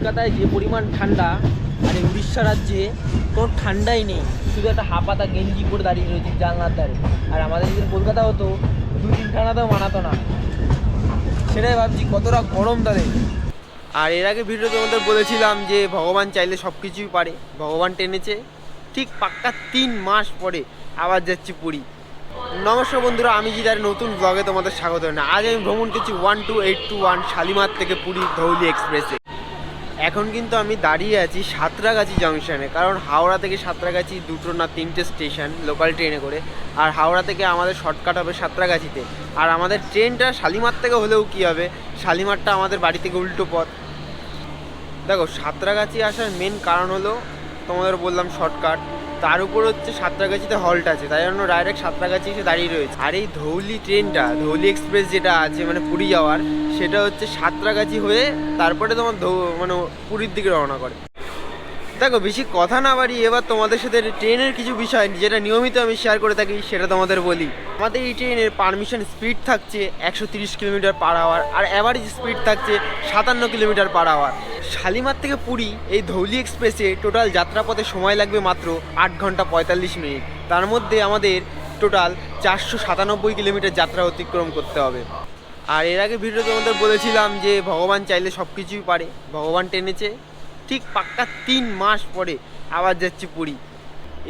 কলকাতায় যে পরিমাণ ঠান্ডা, আর এই উড়িষ্যা রাজ্যে কোনো ঠান্ডাই নেই। শুধু একটা হাফাতা গেঞ্জি পরে দাঁড়িয়ে রয়েছে জানলার ধারে। আর আমাদের যদি কলকাতা হতো দু তিন ঠান্ডাতেও মানাতো না। সেটাই ভাবছি, কতটা গরম তাদের। আর এর আগে ভিডিও তোমাদের বলেছিলাম যে ভগবান চাইলে সব কিছুই পারে। ভগবান টেনেছে, ঠিক পাক্কা তিন মাস পরে আবার যাচ্ছি পুরী। নমস্কার বন্ধুরা, আমি জিদার নতুন ব্লগে তোমাদের স্বাগত জানাই। আজ আমি ভ্রমণ করছি one two eight two one Shalimar থেকে পুরী ধৌলি এক্সপ্রেসে এখন কিন্তু আমি দাঁড়িয়ে আছি সাঁতরাগাছি জংশনে, কারণ হাওড়া থেকে সাঁতরাগাছি দুটো না তিনটে স্টেশন লোকাল ট্রেনে করে। আর হাওড়া থেকে আমাদের শর্টকাট হবে সাঁতরাগাছিতে। আর আমাদের ট্রেনটা শালিমার থেকে হলেও কী হবে? শালিমারটা আমাদের বাড়ি থেকে উল্টো পথ। দেখো, সাঁতরাগাছি আসার মেন কারণ হলো, তোমাদের বললাম শর্টকাট তার উপর হচ্ছে সাঁতরাগাছিতে হল্ট আছে, তাই জন্য ডাইরেক্ট সাঁতরাগাছি এসে দাঁড়িয়ে রয়েছে। আর এই ধৌলি ট্রেনটা ধৌলি এক্সপ্রেস যেটা আছে মানে পুরী যাওয়ার সেটা হচ্ছে সাঁতরাগাছি হয়ে তারপরে তোমার মানে পুরীর দিকে রওনা করে। দেখো, বেশি কথা না বাড়ি এবার তোমাদের সাথে ট্রেনের কিছু বিষয় যেটা নিয়মিত আমি শেয়ার করে থাকি, সেটা তোমাদের বলি। আমাদের এই ট্রেনের পারমিশন স্পিড থাকছে একশো তিরিশ কিলোমিটার পার আওয়ার আর অ্যাভারেজ স্পিড থাকছে সাতান্ন কিলোমিটার পার আওয়ার শালিমার থেকে পুরী এই ধৌলি এক্সপ্রেসে টোটাল যাত্রাপথে সময় লাগবে মাত্র আট ঘণ্টা পঁয়তাল্লিশ মিনিট। তার মধ্যে আমাদের টোটাল চারশো সাতানব্বই কিলোমিটার যাত্রা অতিক্রম করতে হবে। আর এর আগে ভিডিও তোমাদের বলেছিলাম যে ভগবান চাইলে সব কিছুই পারে। ভগবান টেনেছে, ঠিক পাক্কা তিন মাস পরে আবার যাচ্ছি পুরী।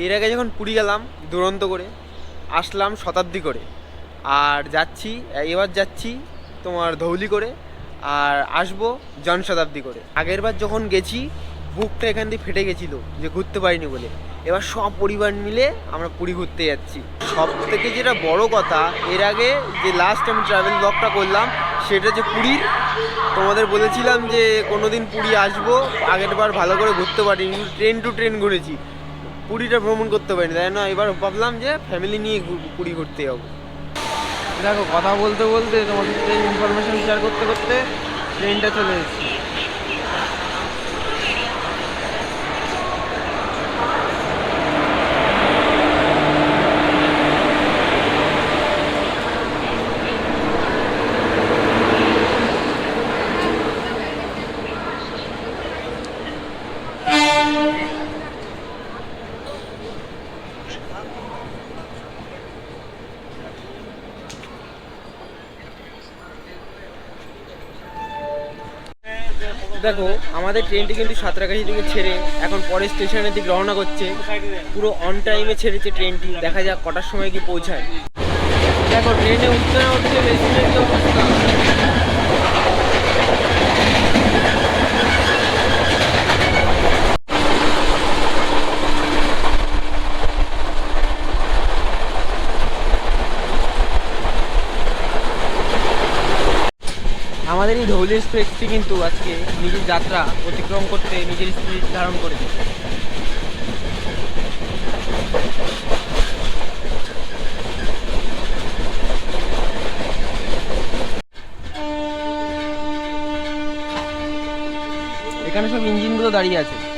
এর আগে যখন পুরী গেলাম দুরন্ত করে, আসলাম শতাব্দী করে। আর যাচ্ছি, এবার যাচ্ছি তোমার ধৌলি করে, আর আসব জনশতাব্দী করে। আগেরবার যখন গেছি, বুকটা এখান দিয়ে ফেটে গেছিল, যে ঘুরতে পারিনি বলে। এবার সব পরিবার মিলে আমরা পুরী ঘুরতে যাচ্ছি। সব থেকে যেটা বড় কথা, এর আগে যে লাস্ট আমি ট্রাভেল ব্লগটা করলাম, সেটা যে পুরীর। তোমাদের বলেছিলাম যে কোনো দিন পুরী আসব আগের বার ভালো করে ঘুরতে পারিনি ট্রেন টু ট্রেন ঘুরেছি। পুরীটা ভ্রমণ করতে পারিনি, তাই না? এবার ভাবলাম যে ফ্যামিলি নিয়ে পুরী ঘুরতে যাব। দেখো, কথা বলতে বলতে তোমাদের ইনফরমেশন শেয়ার করতে করতে ট্রেনটা চলে এসেছি। দেখো, আমাদের ট্রেনটি কিন্তু সাঁতরাগাছি থেকে ছেড়ে এখন পরের স্টেশনের দিকে রওনা করছে। পুরো অন টাইমে ছেড়েছে ট্রেনটি দেখা যাক কটার সময় কি পৌঁছায়। দেখো ট্রেনে উঠতে না উঠতে বেশি অবস্থা আমাদের এই ধৌলি এক্সপ্রেসটি কিন্তু আজকে নিজের যাত্রা অতিক্রম করতে নিজের স্পিড ধারণ করেছে। এখানে সব ইঞ্জিনগুলো দাঁড়িয়ে আছে।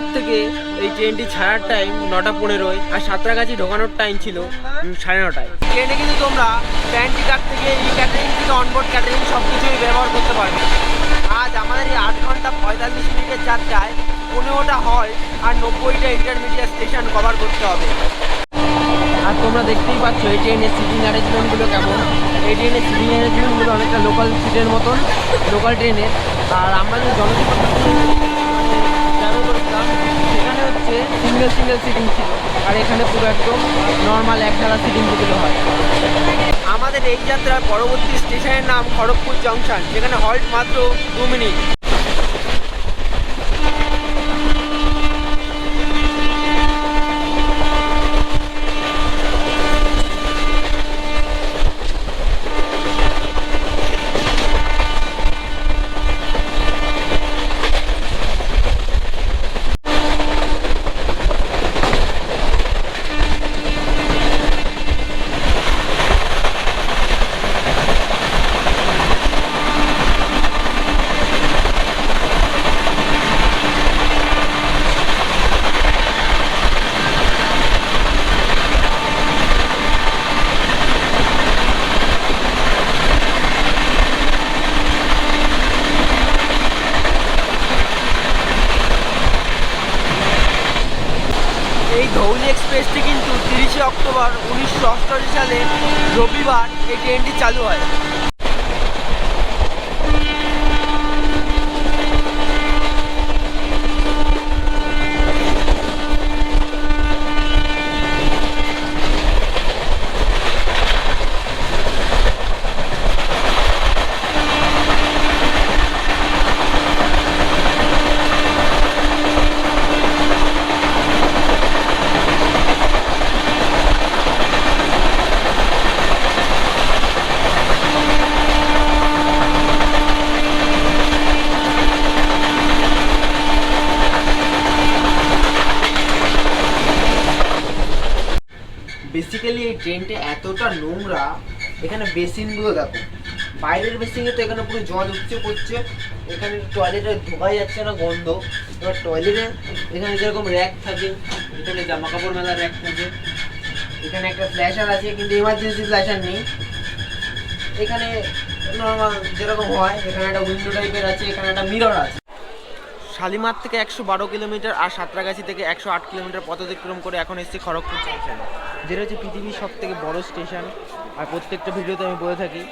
শালিমার থেকে এই ট্রেনটি ছাড়ার টাইম নটা পনেরোয় আর সাঁতরাগাছি ঢোকানোর টাইম ছিল সাড়ে নটায়। ট্রেনে কিন্তু তোমরা প্যান্টি কার্ড থেকে ই ক্যাটারিং থেকে অনবোর্ড ক্যাটারিং সব কিছুই ব্যবহার করতে পারবে। আজ আমাদের এই আট ঘণ্টা পঁয়তাল্লিশ মিনিটের যাত্রায় পনেরোটা হয় আর নব্বইটা ইন্টারমিডিয়েট স্টেশন কভার করতে হবে। আর তোমরা দেখতেই পাচ্ছ এই ট্রেনের সিটিং অ্যারেঞ্জমেন্টগুলো কেমন? এই ট্রেনের সিটিং অ্যারেঞ্জমেন্টগুলো অনেকটা লোকাল সিটের মতন লোকাল ট্রেনের আর আমরা যে জনসংখ্যা ট্রাভেল করেছিলাম সেখানে হচ্ছে সিঙ্গেল সিটিং ছিল। আর এখানে পুরো একদম নর্মাল একতলা সিটিং যেগুলো হয়। আমাদের এই যাত্রার পরবর্তী স্টেশনের নাম খড়গপুর জংশন যেখানে হল্ট মাত্র দু মিনিট এক্সপ্রেসটি কিন্তু তিরিশে অক্টোবর উনিশশো অষ্টআশি সালে রবিবার এই ট্রেনটি চালু হয়। বেসিক্যালি এই ট্রেনটা এতটা নোংরা, এখানে বেসিনগুলো দেখো। বাইরের বেসিনে তো এখানে পুরো জল উঠছে পড়ছে, এখানে টয়লেটে ঢোকা যাচ্ছে না, গন্ধ। এবার টয়লেটে এখানে যেরকম র্যাক থাকে এখানে জামা কাপড় মেলা র্যাক থাকে। এখানে একটা ফ্ল্যাশার আছে, কিন্তু এমার্জেন্সি ফ্ল্যাশার নেই। এখানে নর্মাল যেরকম হয়, এখানে একটা উইন্ডো টাইপের আছে, এখানে একটা মিরর আছে। শালিমার থেকে একশো বারো কিলোমিটার আর সাঁতরাগাছি থেকে একশো আট কিলোমিটার পথ অতিক্রম করে এখন এসেছি খড়গপুর স্টেশন যেটা হচ্ছে পৃথিবীর সব থেকে বড় স্টেশন আর প্রত্যেকটা ভিডিওতে আমি বলে থাকি,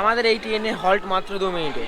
আমাদের এই ট্রেনে হল্ট মাত্র দু মিনিটে।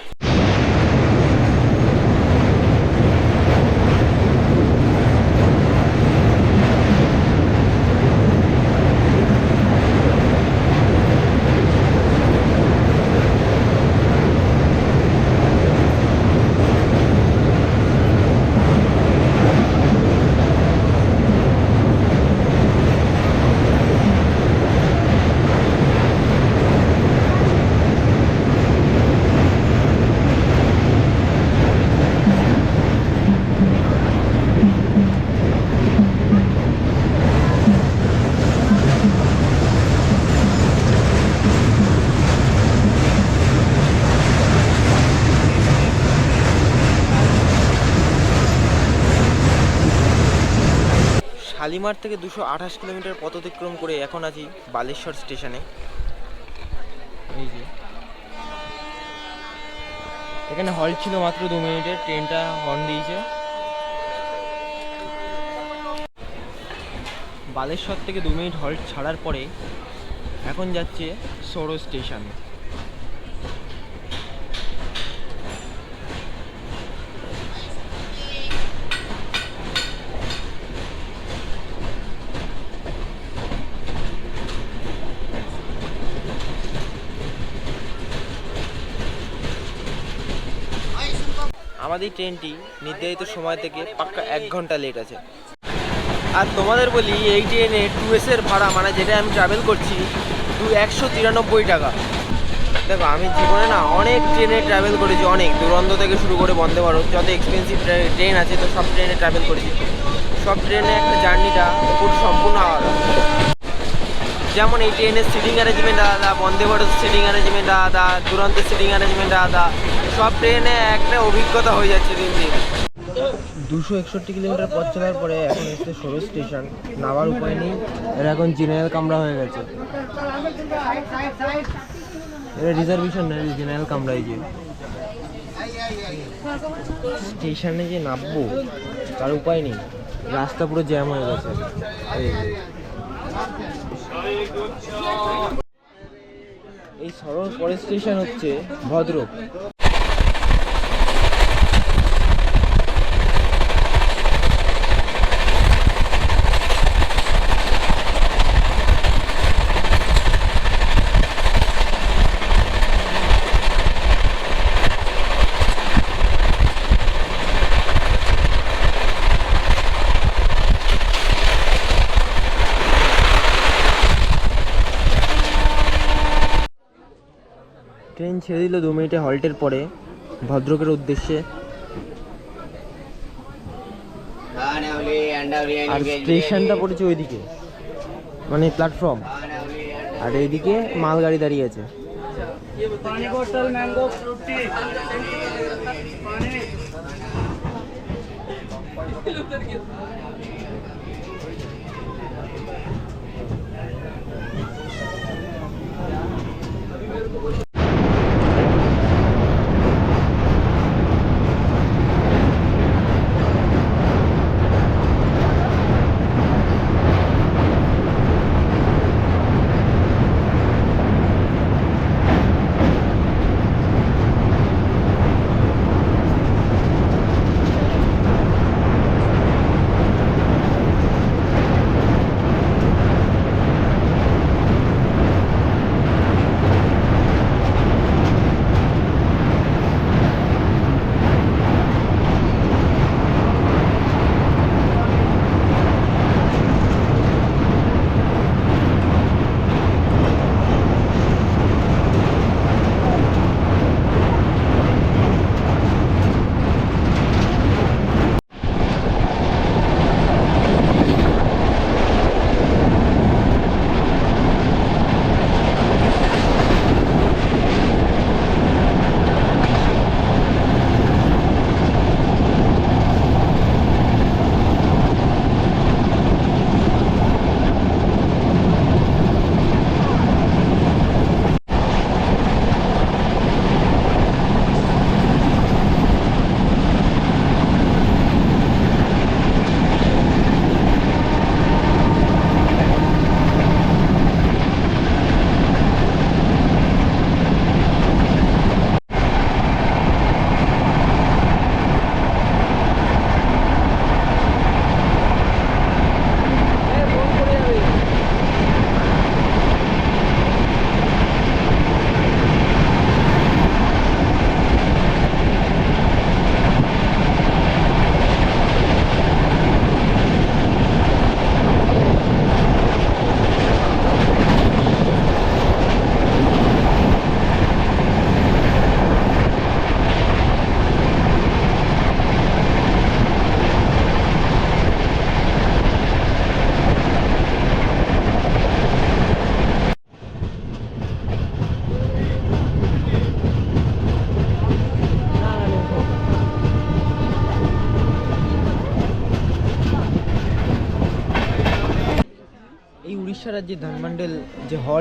শালিমার থেকে দুশো আঠাশ কিলোমিটার পথ অতিক্রম করে এখন আছি বালেশ্বর স্টেশনে। এই যে। এখানে হল্ট ছিল মাত্র দু মিনিটের ট্রেনটা হর্ন দিয়েছে। বালেশ্বর থেকে দু মিনিট হল্ট ছাড়ার পরে এখন যাচ্ছে সৌর স্টেশন। আমাদের ট্রেনটি নির্ধারিত সময় থেকে পাক্কা এক ঘণ্টা লেট আছে। আর তোমাদের বলি, এই ট্রেনে টু এসের ভাড়া মানে যেটা আমি ট্রাভেল করছি, দু একশো তিরানব্বই টাকা। দেখো, আমি জীবনে না অনেক ট্রেনে ট্রাভেল করেছি, অনেক। দুরন্ত থেকে শুরু করে বন্দে ভারত, যত এক্সপেন্সিভ ট্রেন আছে, তো সব ট্রেনে ট্রাভেল করেছি। সব ট্রেনে একটা জার্নিটা পুরো সম্পূর্ণ আলাদা। যেমন এই ট্রেনের সিটিং অ্যারেঞ্জমেন্ট আলাদা বন্দে ভারত সিটিং অ্যারেঞ্জমেন্ট আলাদা দুরন্তের সিটিং অ্যারেঞ্জমেন্ট আলাদা সব ট্রেনে একটা অভিজ্ঞতা হয়ে যাচ্ছে দিন দিন। দুশো একষট্টি কিলোমিটার পথ চলার পরে এখন এসছে সরু স্টেশন। নামার উপায় নেই, এরা এখন জেনারেল কামরা হয়ে গেছে। এটা রিজার্ভেশন নেই জেনারেল কামরা এই যে স্টেশনে যে নামবো, তার উপায় নেই। রাস্তা পুরো জ্যাম হয়ে গেছে। এই সরল পরে স্টেশন হচ্ছে ভদ্রক। ছেড়ে দিল দু মিনিটে হল্টের পরে ভদ্রকের উদ্দেশ্যে। আর স্টেশনটা পড়েছে ওইদিকে মানে প্ল্যাটফর্ম। আর এইদিকে মালগাড়ি দাঁড়িয়ে আছে। पानी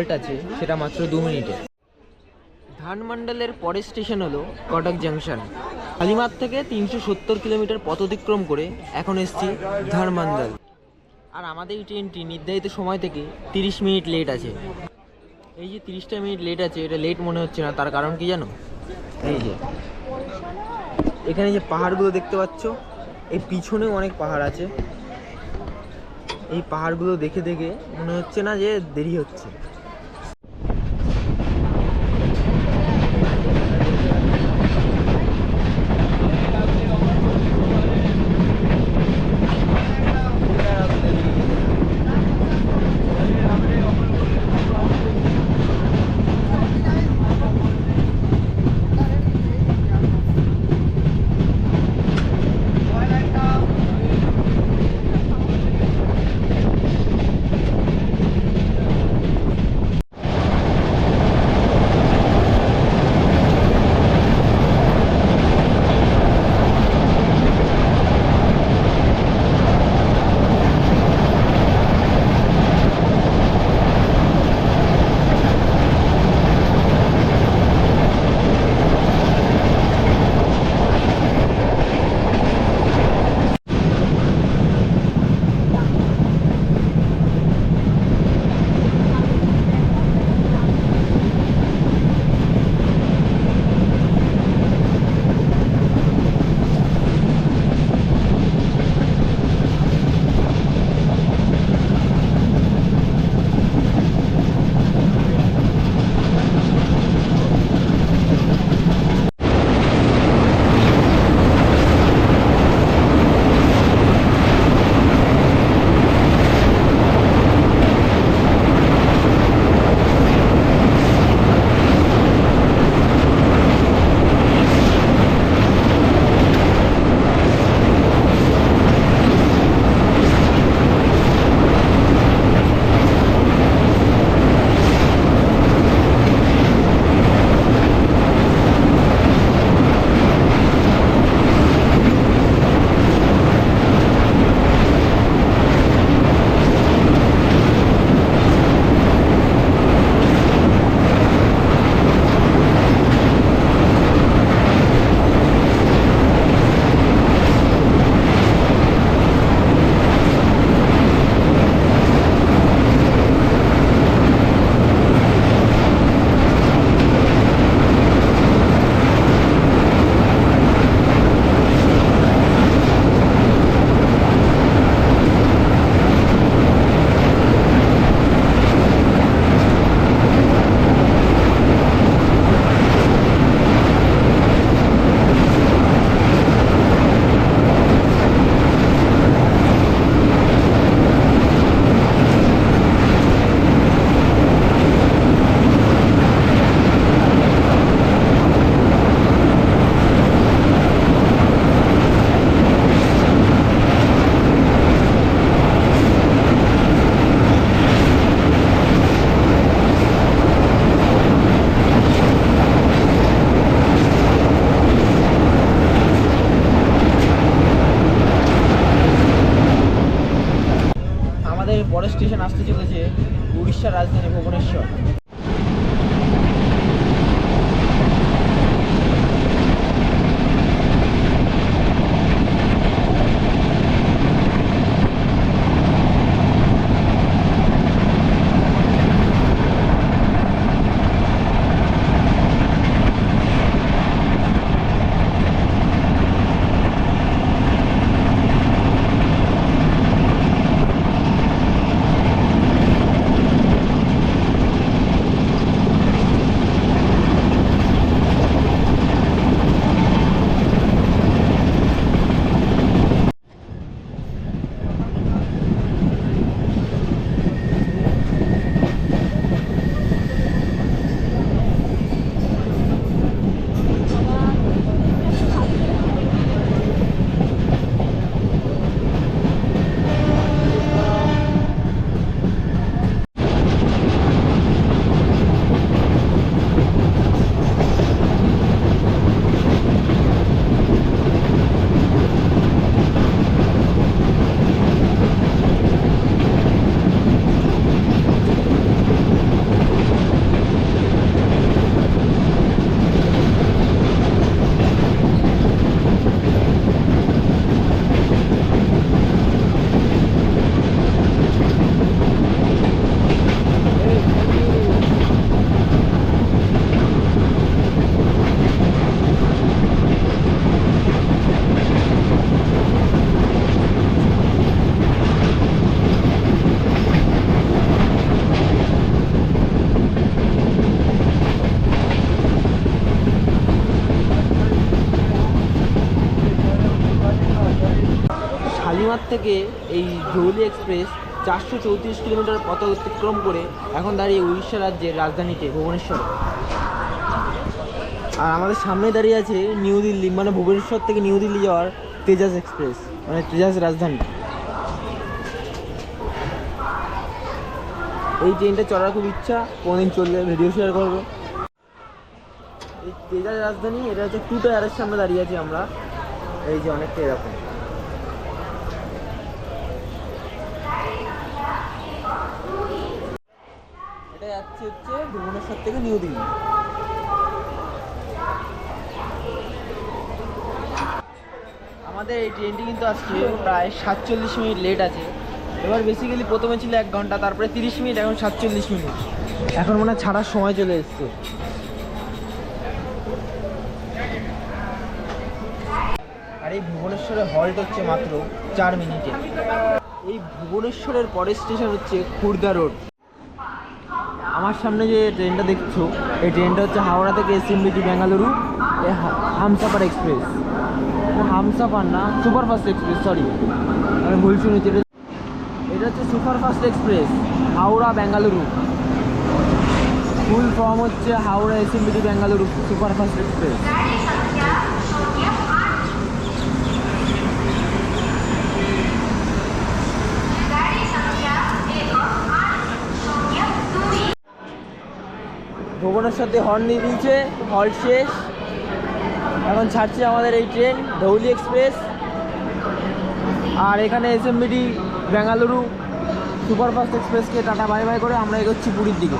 হল্ট আছে, সেটা মাত্র দু মিনিটে। ধানমন্ডলের পরের স্টেশন হলো কটক জাংশন কালিমার থেকে তিনশো সত্তর কিলোমিটার পথ অতিক্রম করে এখন এসছি ধানমন্ডল আর আমাদের এই ট্রেনটি নির্ধারিত সময় থেকে তিরিশ মিনিট লেট আছে। এই যে তিরিশটা মিনিট লেট আছে, এটা লেট মনে হচ্ছে না, তার কারণ কি জানো? এই যে, এখানে যে পাহাড়গুলো দেখতে পাচ্ছ এই পিছনেও অনেক পাহাড় আছে। এই পাহাড়গুলো দেখে দেখে মনে হচ্ছে না যে দেরি হচ্ছে। থেকে এই ধৌলি এক্সপ্রেস চারশো চৌত্রিশ কিলোমিটার পথ অতিক্রম করে এখন দাঁড়িয়ে উড়িষ্যা রাজ্যের রাজধানীতে, ভুবনেশ্বরে। আর আমাদের সামনে দাঁড়িয়ে আছে নিউ দিল্লি মানে ভুবনেশ্বর থেকে নিউ দিল্লি যাওয়ার তেজাস এক্সপ্রেস মানে তেজাস রাজধানী। এই ট্রেনটা চড়ার খুব ইচ্ছা, কোনদিন চললে ভিডিও শেয়ার করব। এই তেজাস রাজধানী, এটা হচ্ছে টু টায়ারের সামনে দাঁড়িয়ে আছি আমরা। এই যে অনেকটা এরকম এটা হচ্ছে ভুবনেশ্বর থেকে নিউ দিল্লি। আমাদের এই ট্রেনটি কিন্তু আজকে প্রায় সাতচল্লিশ মিনিট লেট আছে। এবার বেসিক্যালি প্রথমে ছিল এক ঘণ্টা, তারপরে তিরিশ মিনিট, এখন সাতচল্লিশ মিনিট। এখন মনে হয় ছাড়ার সময় চলে এসছে। আর এই ভুবনেশ্বরে হল্ট হচ্ছে মাত্র চার মিনিটে। এই ভুবনেশ্বরের পরের স্টেশন হচ্ছে খুর্দা রোড আমার সামনে যে ট্রেনটা দেখছ, এই ট্রেনটা হচ্ছে হাওড়া থেকে এসএমবিটি বেঙ্গালুরু, এ হা- হামসাফার এক্সপ্রেস। হামসাপার না, সুপারফাস্ট এক্সপ্রেস সরি আমি ভুল শুনেছি, এটা এটা হচ্ছে superfast express, Howrah, Bengaluru. Full form হচ্ছে Howrah SMBT Bengaluru, superfast express. Bhubaneswar সাথে হর্ন দিয়ে দিয়েছে হল শেষ। এখন ছাড়ছে আমাদের এই ট্রেন ধৌলি এক্সপ্রেস আর এখানে এসএমবিডি বেঙ্গালুরু সুপারফাস্ট এক্সপ্রেসকে টাটা বাই বাই করে আমরা এগোচ্ছি পুরীর দিকে।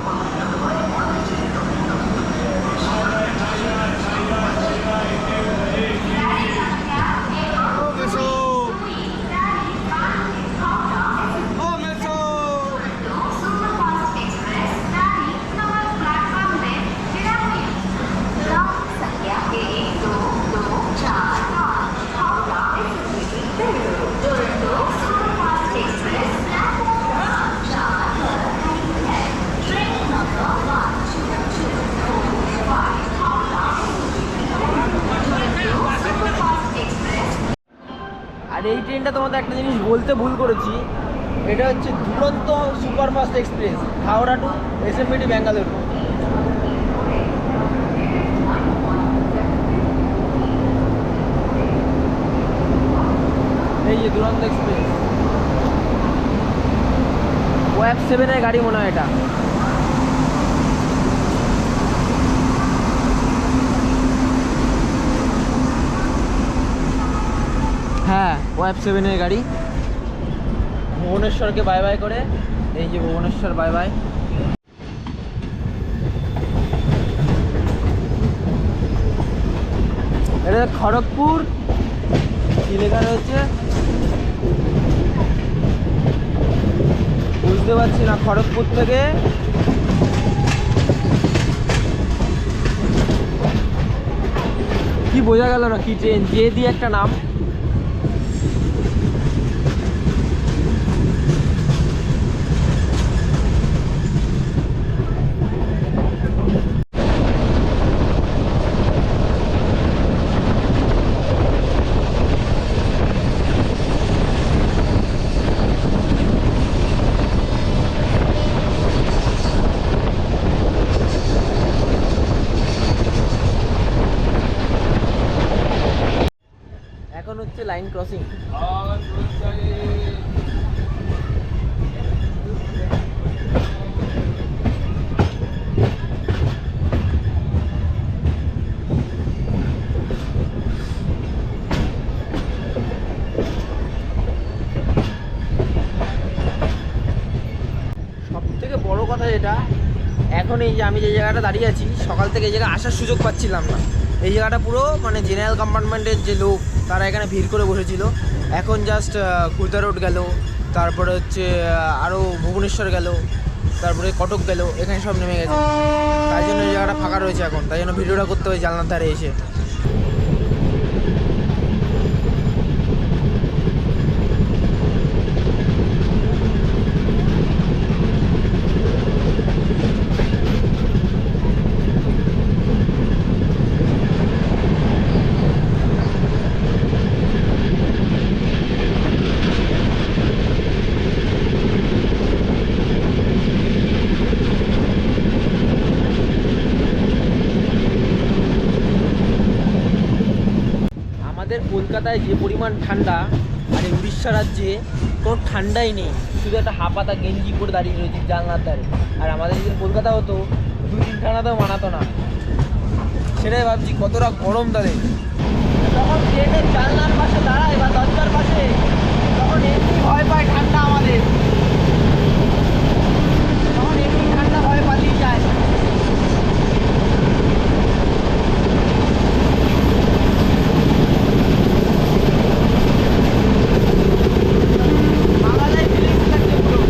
আর এই ট্রেনটা তোমাদের একটা জিনিস বলতে ভুল করেছি, এটা হচ্ছে Duronto superfast express, Howrah to SMBD Bengaluru এই যে দুরন্ত এক্সপ্রেস। ওয়েব সেভেনের গাড়ি মনে হয় এটা। হ্যাঁ ওয়েব সেভেনের গাড়ি। ভুবনেশ্বরকে বাই বাই করে। এই যে ভুবনেশ্বর বাই বাই এটা খড়গপুর। কি লেখা রয়েছে। বুঝতে পারছি না খড়গপুর থেকে। কি বোঝা গেল না কি ট্রেন যে দিয়ে একটা নাম এখন হচ্ছে লাইন ক্রসিং সব থেকে যেটা এখন এই যে আমি যে জায়গাটা দাঁড়িয়ে আছি, সকাল থেকে এই জায়গায় আসার সুযোগ পাচ্ছিলাম না। এই জায়গাটা পুরো মানে জেনারেল কম্পার্টমেন্টের যে লোক, তারা এখানে ভিড় করে বসেছিল। এখন জাস্ট খুর্দা রোড গেল, তারপরে হচ্ছে আরও ভুবনেশ্বর গেল, তারপরে কটক গেল, এখানে সব নেমে গেছে। তাই জন্য এই জায়গাটা ফাঁকা রয়েছে এখন। তাই জন্য ভিডিওটা করতে হয় জানলার ধারে এসে। কলকাতায় যে পরিমাণ ঠান্ডা, আর এই উড়িষ্যা রাজ্যে কোনো ঠান্ডাই নেই। শুধু একটা হাফাতা গেঞ্জি করে দাঁড়িয়ে রয়েছে জানলার ধারে আর আমাদের যদি কলকাতা হতো, দু তিন ঠান্ডাতেও মানাতো না। সেটাই ভাবছি, কতটা গরম তাদের। তখন ট্রেনের জানলার পাশে দাঁড়ায় বা দরজার পাশে, তখন এমনি ভয় পায় ঠান্ডা আমাদের তখন এমনি ঠান্ডা ভয় পালিয়ে যায় বাংলায় ফিলিংস লাগছে পুরো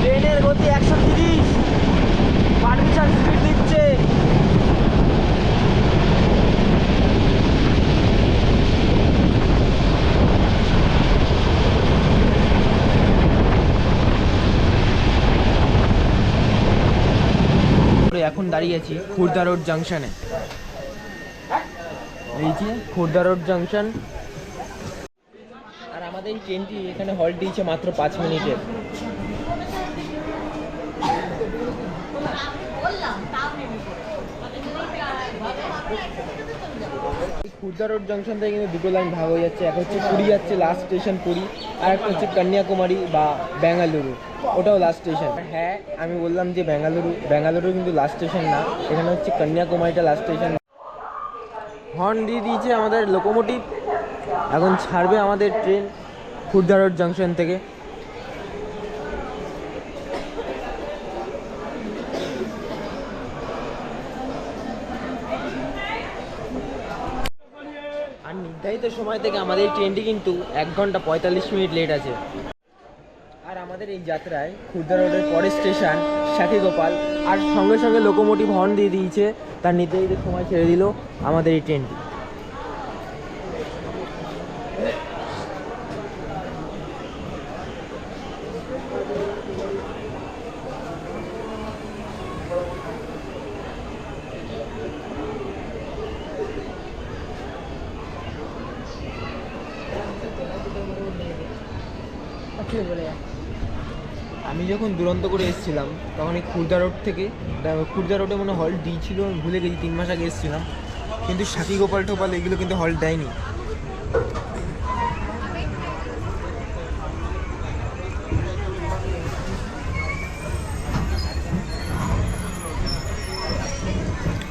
ট্রেনের গতি একশো তিরিশ পারমিশন স্পিড দিচ্ছে এখন দাঁড়িয়ে আছি খুর্দা রোড জাংশনে। এই খুর্দা রোড জাংশন। আর আমাদের এই ট্রেনটি এখানে হল্ট দিয়েছে মাত্র পাঁচ মিনিটের এই খুর্দা রোড জাংশন থেকে কিন্তু দুটো লাইন ভাগ হয়ে যাচ্ছে। এক হচ্ছে পুরী যাচ্ছে লাস্ট স্টেশন পুরী, আর একটা হচ্ছে কন্যাকুমারী বা বেঙ্গালুরু। ওটাও লাস্ট স্টেশন হ্যাঁ আমি বললাম যে বেঙ্গালুরু বেঙ্গালুরু কিন্তু লাস্ট স্টেশন না, এখানে হচ্ছে কন্যাকুমারীটা লাস্ট স্টেশন হর্ন দিয়ে দিয়েছে আমাদের লোকোমোটিভ এখন ছাড়বে আমাদের ট্রেন খুর্দা রোড জংশন থেকে আর নির্ধারিত সময় থেকে আমাদের ট্রেনটি কিন্তু এক ঘণ্টা পঁয়তাল্লিশ মিনিট লেট আছে। আর আমাদের এই যাত্রায় খুর্দা রোডের পরের স্টেশন সাথী গোপাল আর সঙ্গে সঙ্গে লোকোমোটিভ হর্ন দিয়ে দিয়েছে, তার নির্ধারিত সময় ছেড়ে দিল আমাদের এই ট্রেনটি। আমি যখন দুরন্ত করে এসেছিলাম, তখন এই খুর্দা রোড থেকে খুর্দা রোডে মনে হল্ট দিয়েছিল আমি ভুলে গেছি, তিন মাস আগে এসেছিলাম। কিন্তু সাকি গোপাল টোপাল এগুলো কিন্তু হল দেয়নি।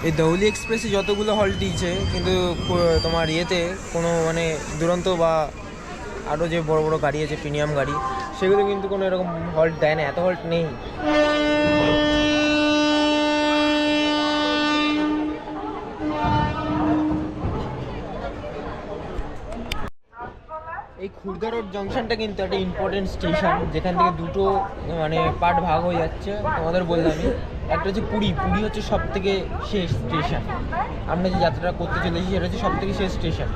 এই দৌলি এক্সপ্রেসে যতগুলো হল্ট দিয়েছে, কিন্তু তোমার ইয়েতে কোনো মানে দুরন্ত বা আরও যে বড় বড় গাড়ি আছে প্রিমিয়াম গাড়ি সেগুলো কিন্তু কোনো এরকম হল্ট দেয় না, এত হল্ট নেই। এই খুর্দা রোড জংশনটা কিন্তু একটা ইম্পর্টেন্ট স্টেশন যেখান থেকে দুটো মানে পার্ট ভাগ হয়ে যাচ্ছে, তোমাদের বললামই। একটা হচ্ছে পুরী পুরী হচ্ছে সব থেকে শেষ স্টেশন আমরা যে যাত্রাটা করতে চলেছি, সেটা হচ্ছে সব থেকে শেষ স্টেশন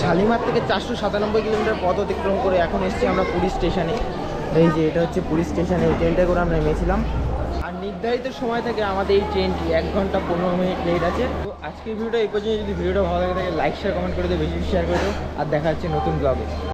শালিমার থেকে চারশো সাতানব্বই কিলোমিটার পথ অতিক্রম করে এখন এসেছি আমরা পুরী স্টেশনে। এই যে এটা হচ্ছে পুলিশ স্টেশনে, এই ট্রেনটা করে আমরা নেমেছিলাম। আর নির্ধারিত সময় থেকে আমাদের এই ট্রেনটি এক ঘণ্টা পনেরো মিনিট লেট আছে। তো আজকের ভিডিওটা এই পর্যন্ত যদি ভিডিওটা ভালো লাগে থাকে লাইক শেয়ার কমেন্ট করে দেবে বেশি শেয়ার করে দেবো আর দেখা হচ্ছে নতুন ব্লগে